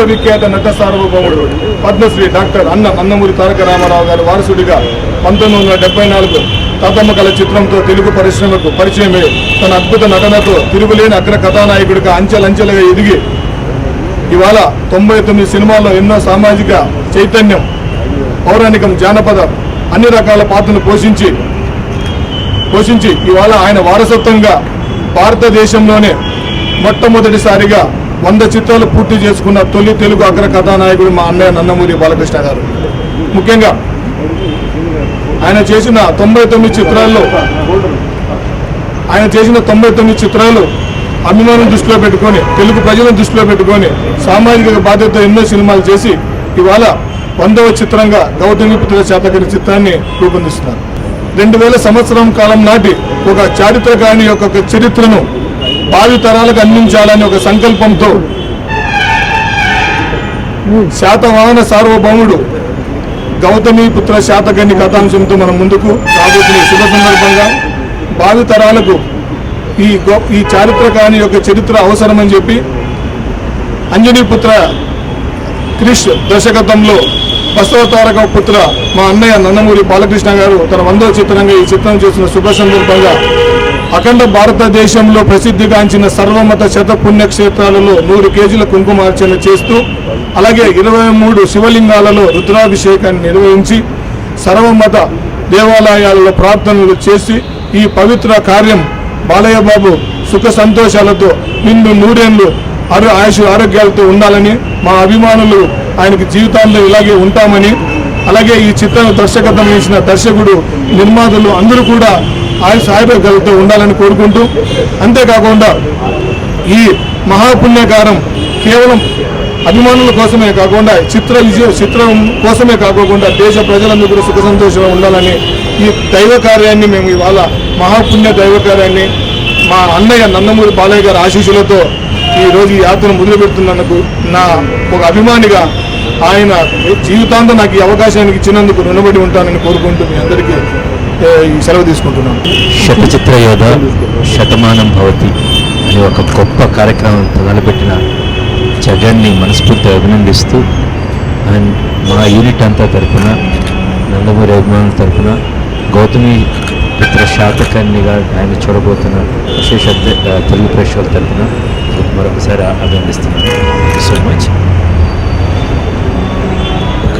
విశ్వవిఖ్యాత నట సార్వభౌముడు పద్మశ్రీ డాక్టర్ అన్న నందమూరి తారక రామారావు గారు వారసుడిగా పంతొమ్మిది వందల డెబ్బై నాలుగు తాతమ్మ కళ చిత్రంతో తెలుగు పరిశ్రమకు పరిచయమై తన అద్భుత నటనతో తిరుగులేని అగ్ర కథానాయకుడిగా అంచెలంచెలుగా ఎదిగి ఇవాళ తొంభై తొమ్మిది సినిమాల్లో ఎన్నో సామాజిక చైతన్యం పౌరాణికం జానపద అన్ని రకాల పాత్రను పోషించి పోషించి ఇవాళ ఆయన వారసత్వంగా భారతదేశంలోనే మొట్టమొదటిసారిగా వంద చిత్రాలు పూర్తి చేసుకున్న తొలి తెలుగు అగ్ర కథానాయకుడు మా అన్నయ్య నందమూరి బాలకృష్ణ గారు. ముఖ్యంగా ఆయన చేసిన తొంభై తొమ్మిది చిత్రాల్లో ఆయన చేసిన తొంభై తొమ్మిది చిత్రాలు అభిమానం దృష్టిలో పెట్టుకొని తెలుగు ప్రజలను దృష్టిలో పెట్టుకొని సామాజిక బాధ్యత ఎన్నో సినిమాలు చేసి ఇవాళ వందవ చిత్రంగా గౌతమిపుత్ర శాతకరి చిత్రాన్ని రూపొందిస్తున్నారు. రెండు వేల సంవత్సరం కాలం నాటి ఒక చారిత్రకాని యొక్క చరిత్రను భావి తరాలకు అందించాలని ఒక సంకల్పంతో శాతవాహన సార్వభౌముడు గౌతమి పుత్ర శాతకర్ణి కథాంశంతో మనం ముందుకు రాబోతున్న శుభ సందర్భంగా భావి తరాలకు ఈ గొ- ఈ చారిత్రకాని యొక్క చరిత్ర అవసరమని చెప్పి అంజనీపుత్ర క్రిష్ దర్శకత్వంలో బసవతారక పుత్ర మా అన్నయ్య నందమూరి బాలకృష్ణ గారు తన వందో చిత్రంగా ఈ చిత్రం చేసిన శుభ సందర్భంగా అఖండ భారతదేశంలో ప్రసిద్ధిగాంచిన సర్వమత శత పుణ్యక్షేత్రాలలో నూరు కేజీల కుంకుమార్చన చేస్తూ అలాగే ఇరవై మూడు శివలింగాలలో రుద్రాభిషేకాన్ని నిర్వహించి సర్వమత దేవాలయాలలో ప్రార్థనలు చేసి ఈ పవిత్ర కార్యం బాలయ్యబాబు సుఖ సంతోషాలతో నిండు నూరేళ్ళు ఆరు ఆయుష్ ఆరోగ్యాలతో ఉండాలని మా అభిమానులు ఆయనకి జీవితాల్లో ఇలాగే ఉంటామని అలాగే ఈ చిత్రం దర్శకత్వం చేసిన దర్శకుడు నిర్మాతలు అందరూ కూడా ఆయన ఆరోగ్యాలతో ఉండాలని కోరుకుంటూ అంతేకాకుండా ఈ మహాపుణ్యకారం కేవలం అభిమానుల కోసమే కాకుండా చిత్ర విజయ చిత్రం కోసమే కాకుండా దేశ ప్రజలందరూ సుఖ సంతోషంగా ఉండాలని ఈ దైవ కార్యాన్ని మేము ఇవాళ మహాపుణ్య దైవ కార్యాన్ని మా అన్నయ్య నందమూరి బాలయ్య గారి ఆశీస్సులతో ఈ రోజు ఈ యాత్రను మొదలుపెడుతున్నందుకు నా ఒక అభిమానిగా ఆయన జీవితాంతం నాకు ఈ అవకాశానికి ఇచ్చినందుకు రుణపడి ఉంటానని కోరుకుంటూ మీ అందరికీ సెలవు తీసుకుంటున్నాను. శతచిత్ర యోధ శతమానం భవతి అని ఒక గొప్ప కార్యక్రమం మొదలుపెట్టిన జగన్ని మనస్ఫూర్తిగా అభినందిస్తూ అండ్ మా యూనిట్ అంతా తరపున నందమూరి అభిమానుల తరపున గౌతమి పుత్ర శాతకర్ణిగా ఆయన చూడబోతున్న విశేష తెలుగు ప్రేక్షకుల తరపున మరొకసారి అభినందిస్తున్నాను. థ్యాంక్ యూ సో మచ్ ఒక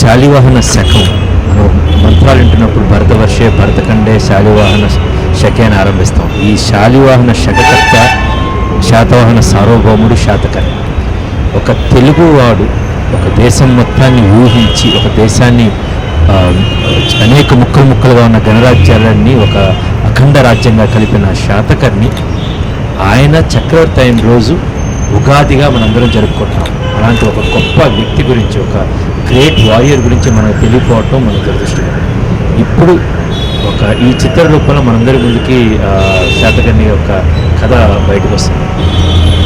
శాలివాహన శకం మనం మంత్రాలు వింటున్నప్పుడు భరతవర్షే భరతఖండే శాలివాహన శకే అని ఆరంభిస్తాం. ఈ శాలివాహన శకకర్త శాతవాహన సార్వభౌముడు శాతకర్ణి ఒక తెలుగువాడు ఒక దేశం మొత్తాన్ని ఊహించి ఒక దేశాన్ని అనేక ముక్కలు ముక్కలుగా ఉన్న గణరాజ్యాలన్నీ ఒక అఖండ రాజ్యంగా కలిపిన శాతకర్ణి ఆయన చక్రవర్తి అయిన రోజు ఉగాదిగా మనందరం జరుపుకుంటున్నాం. అలాంటి ఒక గొప్ప వ్యక్తి గురించి ఒక గ్రేట్ వారియర్ గురించి మనకు తెలియపోవటం మన దురదృష్టం. ఇప్పుడు ఒక ఈ చిత్ర రూపంలో మనందరి ముందుకి శాతకర్ణి యొక్క కథ బయటకు వస్తుంది.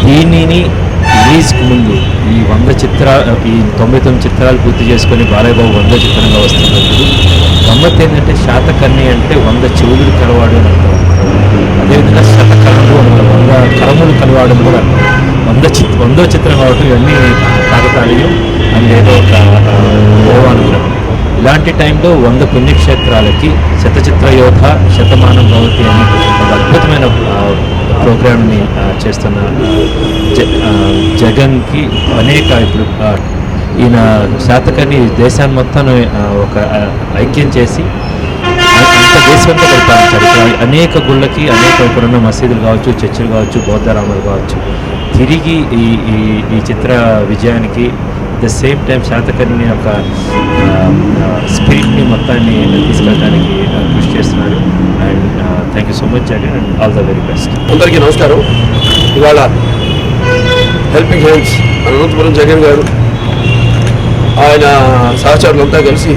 దీనిని రిలీజ్కి ముందు ఈ వంద చిత్ర ఈ తొంభై తొమ్మిది చిత్రాలు పూర్తి చేసుకొని బాలయ్యబాబు వంద చిత్రంగా వస్తున్నప్పుడు గమ్మత్ ఏంటంటే శాతకర్ణి అంటే వంద చెవులు కలవాడు అని అంటారు అదేవిధంగా శతకరములు వంద వంద కరములు కలవాడు అని కూడా వంద చిత్ వందో చిత్రం కాబట్టి ఇవన్నీ కాకతాళీయం అండ్ ఏదో ఒక దేవానుగ్రహం ఇలాంటి టైంలో వంద పుణ్యక్షేత్రాలకి శతచిత్ర యోధ శతమానం భవతి అని ఒక అద్భుతమైన ప్రోగ్రామ్ని చేస్తున్నారు చేస్తున్న జ జగన్కి అనేక ఇప్పుడు ఈయన శాతకని దేశాన్ని మొత్తం ఒక ఐక్యం చేసి అంత దేశమంతా పరిపాలించారు. అనేక గుళ్ళకి అనేక ఇక్కడున్న మసీదులు కావచ్చు చర్చిలు కావచ్చు బౌద్ధరామాలు కావచ్చు తిరిగి ఈ ఈ ఈ చిత్ర విజయానికి ద సేమ్ టైం శాతకర్ణి యొక్క స్పిరిట్ని మొత్తాన్ని తీసుకెళ్ళడానికి కృషి చేస్తున్నాడు and thank you so much Jagan and all the very best అందరికీ నమస్కారం. ఇవాళ హెల్పింగ్ హ్యాండ్స్ అనంతపురం జగన్ గారు ఆయన సహచరులంతా కలిసి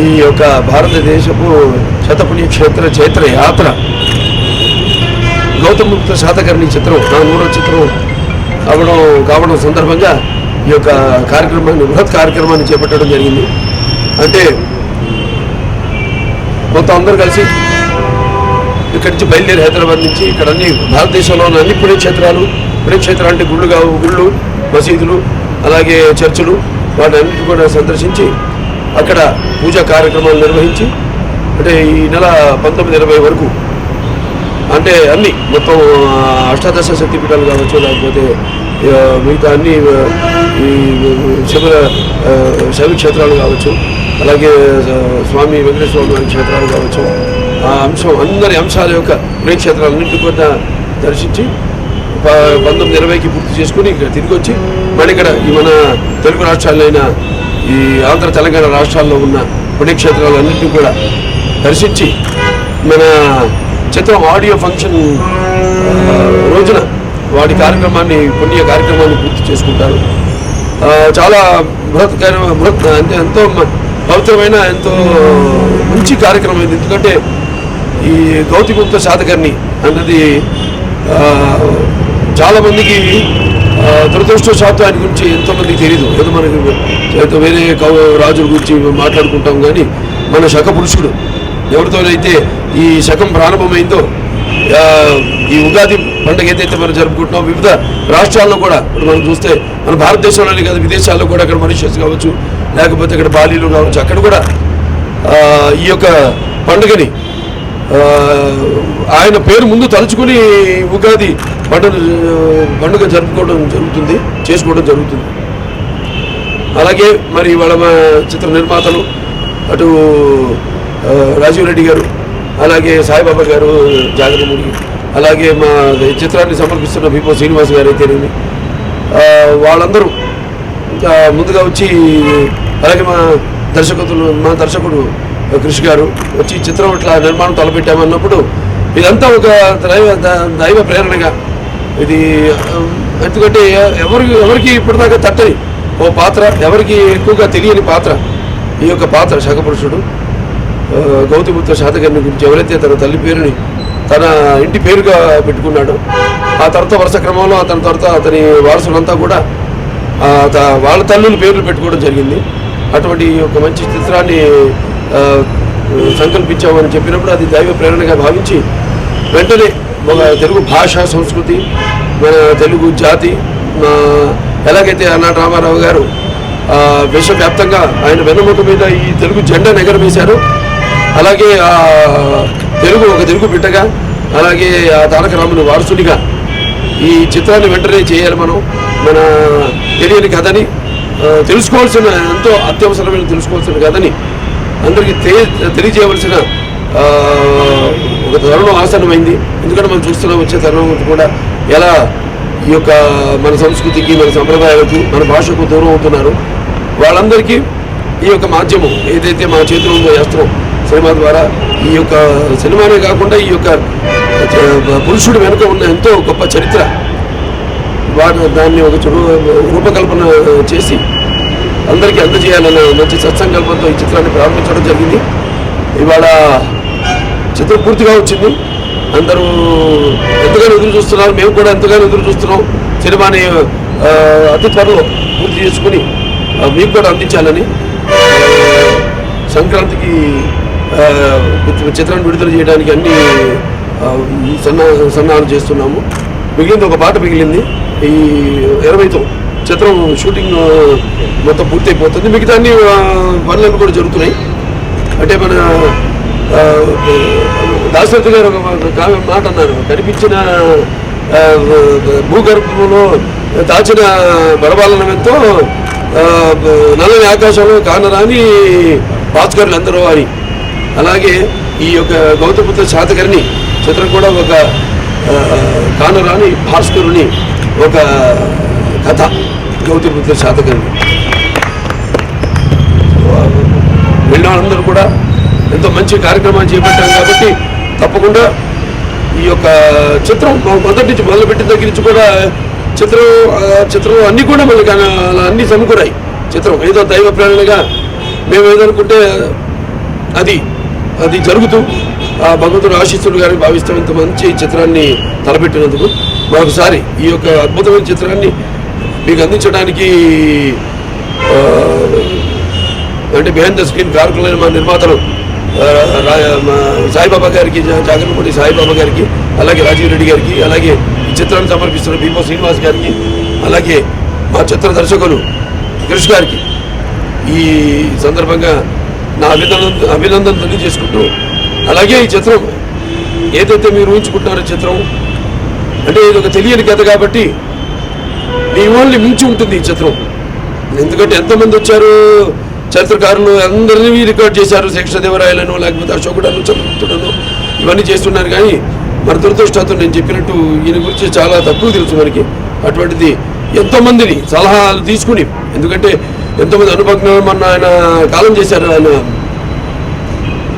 ఈ యొక్క భారతదేశపు శతపుణ్యక్షేత్ర చైత్ర యాత్ర గౌతమ బుద్ధ శాతకర్ణి చిత్రం నా మూడో చిత్రం అవ్వడం కావడం సందర్భంగా ఈ యొక్క కార్యక్రమాన్ని బృహత్ కార్యక్రమాన్ని చేపట్టడం జరిగింది. అంటే మొత్తం అందరూ కలిసి ఇక్కడి నుంచి బయలుదేరి హైదరాబాద్ నుంచి ఇక్కడ అన్ని భారతదేశంలో ఉన్న అన్ని పుణ్యక్షేత్రాలు పుణ్యక్షేత్రాలు అంటే గుళ్ళు కావు గుళ్ళు మసీదులు అలాగే చర్చిలు వాటన్నిటి కూడా సందర్శించి అక్కడ పూజా కార్యక్రమాలు నిర్వహించి అంటే ఈ నెల పంతొమ్మిది ఇరవై వరకు అంటే అన్ని మొత్తం అష్టాదశ శక్తిపీఠాలు కావచ్చు లేకపోతే మిగతా అన్ని ఈ శబరి ఆ, శైవ క్షేత్రాలు కావచ్చు అలాగే స్వామి వెంకటేశ్వర స్వామి క్షేత్రాలు కావచ్చు ఆ అంశం అందరి అంశాల యొక్క పుణ్యక్షేత్రాలన్నింటి కూడా దర్శించి ప- పంతొమ్మిది ఇరవైకి పూర్తి చేసుకుని ఇక్కడ తిరిగి వచ్చి మళ్ళీ ఇక్కడ ఈ మన తెలుగు రాష్ట్రాలైన ఈ ఆంధ్ర తెలంగాణ రాష్ట్రాల్లో ఉన్న పుణ్యక్షేత్రాలన్నింటినీ కూడా దర్శించి మన చిత్రం ఆడియో ఫంక్షన్ రోజున వాడి కార్యక్రమాన్ని పుణ్య కార్యక్రమాన్ని పూర్తి చేసుకుంటారు. చాలా బృహత్కర బృహత్ అంటే ఎంతో పవిత్రమైన ఎంతో మంచి కార్యక్రమం ఇది ఎందుకంటే ఈ గౌతిగుప్త శాతకర్ణి అన్నది చాలామందికి దురదృష్టవశాత్తు ఆయన గురించి ఎంతోమందికి తెలియదు ఏదో మనకి ఏదో వేరే కౌ రాజుల గురించి మాట్లాడుకుంటాం కానీ మన శక పురుషుడు ఎవరితోనైతే ఈ శకం ప్రారంభమైందో ఈ ఉగాది పండుగ ఏదైతే మనం జరుపుకుంటున్నాం వివిధ రాష్ట్రాల్లో కూడా ఇప్పుడు మనం చూస్తే మన భారతదేశంలోనే కాదు విదేశాల్లో కూడా అక్కడ మరిషియస్ కావచ్చు లేకపోతే ఇక్కడ బాలీలు కావచ్చు అక్కడ కూడా ఈ యొక్క పండుగని ఆయన పేరు ముందు తలుచుకుని ఉగాది పండుగ పండుగ జరుపుకోవడం జరుగుతుంది చేసుకోవడం జరుగుతుంది. అలాగే మరి వాళ్ళ చిత్ర నిర్మాతలు అటు రాజీవ్ రెడ్డి గారు అలాగే సాయిబాబా గారు జాగరముడి అలాగే మా చిత్రాన్ని సమర్పిస్తున్న విపో శ్రీనివాస్ గారు అయితేనేమి వాళ్ళందరూ ఇంకా ముందుగా వచ్చి అలాగే మా దర్శకులు మా దర్శకుడు కృషి గారు వచ్చి చిత్రం ఇట్లా నిర్మాణం తలపెట్టామన్నప్పుడు ఇదంతా ఒక దైవ ద- దైవ ప్రేరణగా. ఇది ఎందుకంటే ఎవరికి ఎవరికి ఇప్పటిదాకా తట్టని ఓ పాత్ర ఎవరికి ఎక్కువగా తెలియని పాత్ర ఈ యొక్క పాత్ర శాఖపురుషుడు. ఆ, గౌతమిపుత్ర శాతకర్ణి గురించి ఎవరైతే తన తల్లి పేరుని తన ఇంటి పేరుగా పెట్టుకున్నాడో ఆ తర్వాత వరుస క్రమంలో అతని తర్వాత అతని వారసులంతా కూడా త- వాళ్ళ తల్లుల పేర్లు పెట్టుకోవడం జరిగింది. అటువంటి ఒక మంచి చిత్రాన్ని సంకల్పించామని చెప్పినప్పుడు అది దైవ ప్రేరణగా భావించి వెంటనే ఒక తెలుగు భాష సంస్కృతి మన తెలుగు జాతి ఎలాగైతే అన్నాడు రామారావు గారు విశ్వవ్యాప్తంగా ఆయన వెన్నముక మీద ఈ తెలుగు జెండాను ఎగరవేశారు అలాగే తెలుగు ఒక తెలుగు బిడ్డగా అలాగే ఆ తారక రాముని వారసుడిగా ఈ చిత్రాన్ని వెంటనే చేయాలి మనం. మన తెలియని కథని తెలుసుకోవాల్సిన ఎంతో అత్యవసరమైన తెలుసుకోవాల్సిన కథని అందరికీ తె- తెలియజేయవలసిన ఒక తరుణం ఆసన్నమైంది ఎందుకంటే మనం చూస్తున్నాం వచ్చే తరుణం కూడా ఎలా ఈ యొక్క మన సంస్కృతికి మన సంప్రదాయాలకు మన భాషకు దూరం అవుతున్నారు. వాళ్ళందరికీ ఈ యొక్క మాధ్యమం ఏదైతే మన చేతిలో ఉందో చేస్తున్నాం సినిమా ద్వారా ఈ యొక్క సినిమానే కాకుండా ఈ యొక్క పురుషుడు వెనుక ఉన్న ఎంతో గొప్ప చరిత్ర. వాటి దాన్ని ఒక రూపకల్పన చేసి అందరికీ అందజేయాలన్న మంచి సత్సంకల్పంతో ఈ చిత్రాన్ని ప్రారంభించడం జరిగింది. ఇవాళ చిత్రం పూర్తిగా వచ్చింది. అందరూ ఎంతగానో ఎదురు చూస్తున్నారు. మేము కూడా ఎంతగానో ఎదురు చూస్తున్నాం. సినిమాని అతి త్వరలో పూర్తి చేసుకుని మీకు కూడా అందించాలని సంక్రాంతికి చిత్రాన్ని విడుదల చేయడానికి అన్ని సన్నా సన్నాహాలు చేస్తున్నాము. మిగిలింది ఒక పాట మిగిలింది. ఈ ఇరవైతో చిత్రం షూటింగ్ మొత్తం పూర్తయిపోతుంది. మిగతా అన్ని పనులన్నీ కూడా జరుగుతున్నాయి. అంటే మన దాశరథి గారు ఒక మాట అన్నారు. కనిపించిన భూగర్భంలో దాచిన బలబాలనమెంతో నల్లని ఆకాశంలో కానరాని భాస్కర్లు అందరూ అని అలాగే ఈ యొక్క గౌతమపుత్ర శాతకర్ణి చిత్రం కూడా ఒక కానరాని భాస్కరుని ఒక కథ గౌతమపుత్ర శాతకర్ణి వెళ్ళిన వాళ్ళందరూ కూడా ఎంతో మంచి కార్యక్రమాలు చేపట్టాం కాబట్టి తప్పకుండా ఈ యొక్క చిత్రం మొదటి నుంచి మొదలుపెట్టిన దగ్గర నుంచి కూడా చిత్రం చిత్రం అన్నీ కూడా మనకి అలా అన్నీ సమకూరాయి. చిత్రం ఏదో దైవ ప్రేరణగా మేము ఏదనుకుంటే అది అది జరుగుతూ ఆ భగవంతుడు ఆశీస్సుడు గారిని భావిస్తాం ఇంత మంచి చిత్రాన్ని తలపెట్టినందుకు మరొకసారి ఈ యొక్క అద్భుతమైన చిత్రాన్ని మీకు అందించడానికి అంటే బిహైండ్ ద స్క్రీన్ కారకులైన మా నిర్మాతలు రా- సాయిబాబా గారికి జా- సాయిబాబా గారికి అలాగే రాజీవ్ రెడ్డి గారికి అలాగే ఈ చిత్రాన్ని సమర్పిస్తున్న బీపో శ్రీనివాస్ గారికి అలాగే మా చిత్ర దర్శకులు కృష్ గారికి ఈ సందర్భంగా నా అభినందన అభినందన తెలియజేసుకుంటూ అలాగే ఈ చిత్రం ఏదైతే మీరు ఊహించుకుంటున్నారో చిత్రం అంటే ఇది ఒక తెలియని కథ కాబట్టి మీ ఓన్లీ మించి ఉంటుంది ఈ చిత్రం. ఎందుకంటే ఎంతమంది వచ్చారు చరిత్రకారులు అందరినీ రికార్డ్ చేశారు శేషదేవరాయలను లేకపోతే అశోకుడను చంద్రగుప్తుడను ఇవన్నీ చేస్తున్నారు. కానీ మన దురదృష్టాతో నేను చెప్పినట్టు ఈయన గురించి చాలా తక్కువ తెలుసు మనకి. అటువంటిది ఎంతోమందిని సలహాలు తీసుకుని ఎందుకంటే ఎంతోమంది అనుభవం మొన్న ఆయన కాలం చేశారు ఆయన.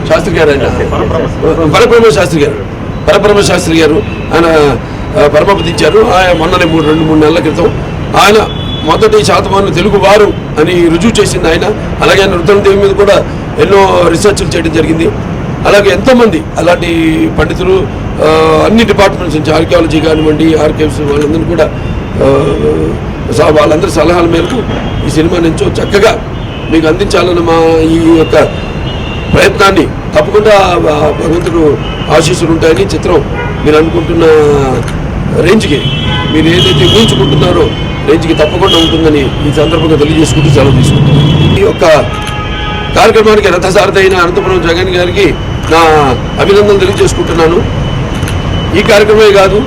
శాస్త్రి గారు ఆయన. పరబ్రహ్మ. శాస్త్రి గారు. పరబ్రహ్మ శాస్త్రి గారు ఆయన పరమపదించారు ఆయన మొన్ననే మూడు రెండు మూడు నెలల క్రితం ఆయన మొదటి శాతమాను తెలుగు వారు అని రుజువు చేసింది ఆయన. అలాగే ఆయన రుద్రదేవి మీద కూడా ఎన్నో రీసెర్చ్లు చేయడం జరిగింది. అలాగే ఎంతోమంది అలాంటి పండితులు అన్ని డిపార్ట్మెంట్స్ నుంచి ఆర్కియాలజీ కానివ్వండి ఆర్కైవ్స్ వాళ్ళందరూ కూడా వాళ్ళందరి సలహాల మేరకు ఈ సినిమా నుంచో చక్కగా మీకు అందించాలన్న మా ఈ యొక్క ప్రయత్నాన్ని తప్పకుండా భగవంతుడు ఆశీస్సులు ఉంటాయని చిత్రం మీరు అనుకుంటున్న రేంజ్కి మీరు ఏదైతే ఊహించుకుంటున్నారో రేంజ్కి తప్పకుండా ఉంటుందని ఈ సందర్భంగా తెలియజేసుకుంటూ సెలవు తీసుకుంటాం ఈ యొక్క కార్యక్రమానికి రథసారథి అయిన అనంతపురం జగన్ గారికి నా అభినందనలు తెలియజేసుకుంటున్నాను. ఈ కార్యక్రమమే కాదు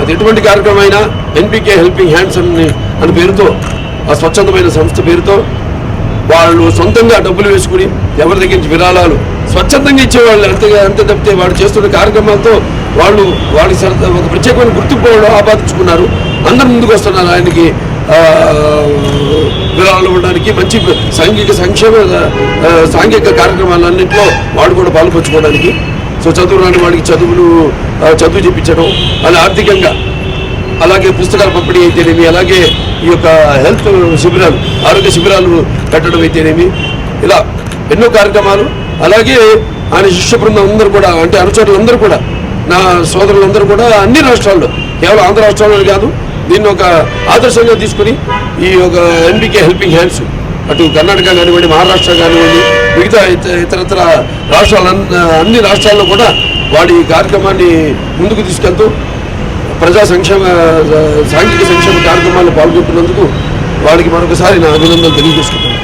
అది ఎటువంటి కార్యక్రమం అయినా ఎన్పికే హెల్పింగ్ హ్యాండ్స్ అని అని పేరుతో ఆ స్వచ్ఛందమైన సంస్థ పేరుతో వాళ్ళు సొంతంగా డబ్బులు వేసుకుని ఎవరి దగ్గర నుంచి విరాళాలు స్వచ్ఛందంగా ఇచ్చేవాళ్ళు అంతే అంతే తప్పితే వాళ్ళు చేస్తున్న కార్యక్రమాలతో వాళ్ళు వాళ్ళకి ఒక ప్రత్యేకమైన గుర్తింపు వాళ్ళు ఆపాదించుకున్నారు. అందరు ముందుకు వస్తున్నారు ఆయనకి విరాళాలు ఇవ్వడానికి మంచి సాంఘిక సంక్షేమ సాంఘిక కార్యక్రమాలన్నింటిలో వాళ్ళు కూడా పాల్పంచుకోవడానికి. సో చదువు రాని వాడికి చదువులు చదువు చెప్పించడం అలా ఆర్థికంగా. అలాగే పుస్తకాల పంపిణీ అయితేనేమి అలాగే ఈ యొక్క హెల్త్ శిబిరాలు ఆరోగ్య శిబిరాలు కట్టడం అయితేనేమి ఇలా ఎన్నో కార్యక్రమాలు. అలాగే ఆయన శిష్య బృందం అందరూ కూడా అంటే అనుచరులందరూ కూడా నా సోదరులందరూ కూడా అన్ని రాష్ట్రాల్లో కేవలం ఆంధ్ర రాష్ట్రాల్లో కాదు దీన్ని ఒక ఆదర్శంగా తీసుకుని ఈ యొక్క ఎన్బికే హెల్పింగ్ హ్యాండ్స్ అటు కర్ణాటక కానివ్వండి మహారాష్ట్ర కానివ్వండి మిగతా ఇత- ఇతరత్ర రాష్ట్రాల అన్ని రాష్ట్రాల్లో కూడా వాడి ఈ కార్యక్రమాన్ని ముందుకు తీసుకెళ్తూ ప్రజా సంక్షేమ సాంఘిక సంక్షేమ కార్యక్రమాల్లో పాల్గొంటున్నందుకు వాడికి మరొకసారి నా అభినందనలు తెలియజేసుకుంటున్నాను.